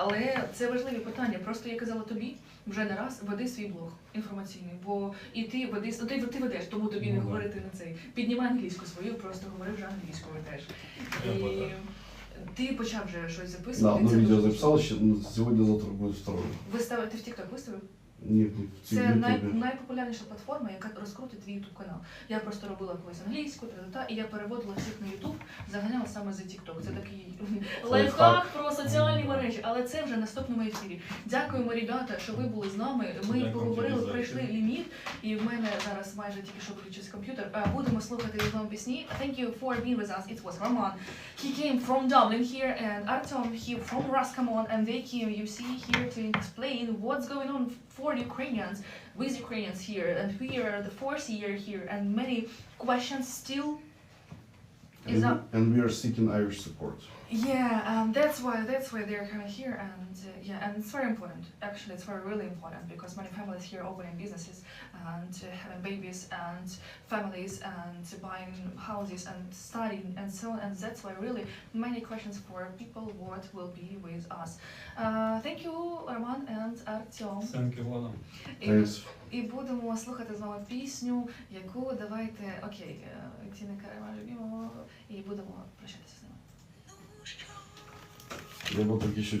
Але це важливі питання. Просто я казала тобі вже не раз веди свій блог інформаційний, бо і ти веди ну, ти, ти ведеш, тому тобі не Ну, да. говорити на цей. Піднімай англійську свою, просто говори вже англійською теж. І ти почав вже щось записувати. одно це видео дуже записал, ща- ну, сегодня-завтра будет второе. Виставив, ти в TikTok виставив? В Це най, найпопулярніша платформа, яка розкрутить твій YouTube канал. Я просто робила колись англійську, та-та-та, і я переводила всіх на YouTube, заганяла саме за TikTok. Це такий лайфхак соціальні мережі, але це вже в наступному ефірі. Дякуємо, ребята, що ви були з нами. Ми Дякую поговорили, тобі за пройшли ефір. ліміт, і в мене зараз майже тільки що виключився комп'ютер. Е, Будемо слухати знову пісні. Thank you for being with us. It was Roman. He came from Dublin here, and Artem he from Raskamon, and they came, you see, here to explain what's going on for Ukrainians, with Ukrainians here, and we are the fourth year here, and many questions still is And, up. and we are seeking Irish support. Yeah, um, that's why that's why they're coming here, and uh, yeah, and it's very important. Actually, it's very really important because many families here opening businesses and uh, having babies and families and buying houses and studying and so on. And that's why really many questions for people what will be with us. Uh, thank you, Roman and Artyom. Сенки Влада. І, Thanks. і будемо слухати з вами пісню, яку давайте окей, е, Тіни Карема любимо, І будемо прощатися з ними. Я вот так еще